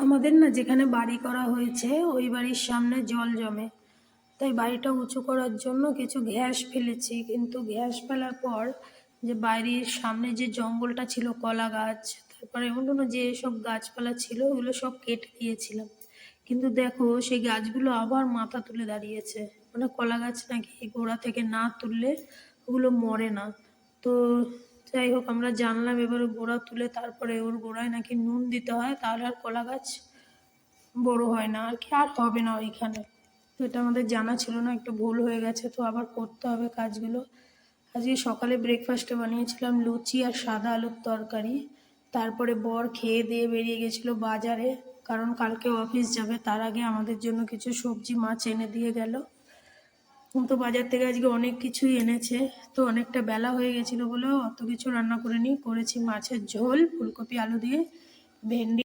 আমাদের না যেখানে বাড়ি করা হয়েছে, ওই বাড়ির সামনে জল জমে। তাই বাড়িটা উঁচু করার জন্য কিছু ঘ্যাস ফেলেছি। কিন্তু ঘ্যাস ফেলার পর যে বাড়ির সামনে যে জঙ্গলটা ছিল, কলা গাছ, তারপরে অন্যান্য যে সব গাছপালা ছিল, ওগুলো সব কেটে দিয়েছিলাম। কিন্তু দেখো, সেই গাছগুলো আবার মাথা তুলে দাঁড়িয়েছে। মানে কলা গাছ নাকি গোড়া থেকে না তুললে ওগুলো মরে না। তো যাই হোক, আমরা জানলাম এবারে গোড়া তুলে তারপরে ওর গোড়ায় নাকি নুন দিতে হয়, তাহলে আর কলা গাছ বড় হয় না, আর কি আর হবে না ওইখানে। তো এটা আমাদের জানা ছিল না, একটু ভুল হয়ে গেছে, তো আবার করতে হবে কাজগুলো। আজকে সকালে ব্রেকফাস্টে বানিয়েছিলাম লুচি আর সাদা আলুর তরকারি। তারপরে বর খেয়ে দিয়ে বেরিয়ে গেছিল বাজারে, কারণ কালকে অফিস যাবে, তার আগে আমাদের জন্য কিছু সবজি মাছ এনে দিয়ে গেল। তো বাজার থেকে আজকে অনেক কিছুই এনেছে, তো অনেকটা বেলা হয়ে গেছিল বলেও অত কিছু রান্না করে নি করেছি মাছের ঝোল, ফুলকপি, আলু দিয়ে, ভেন্ডি।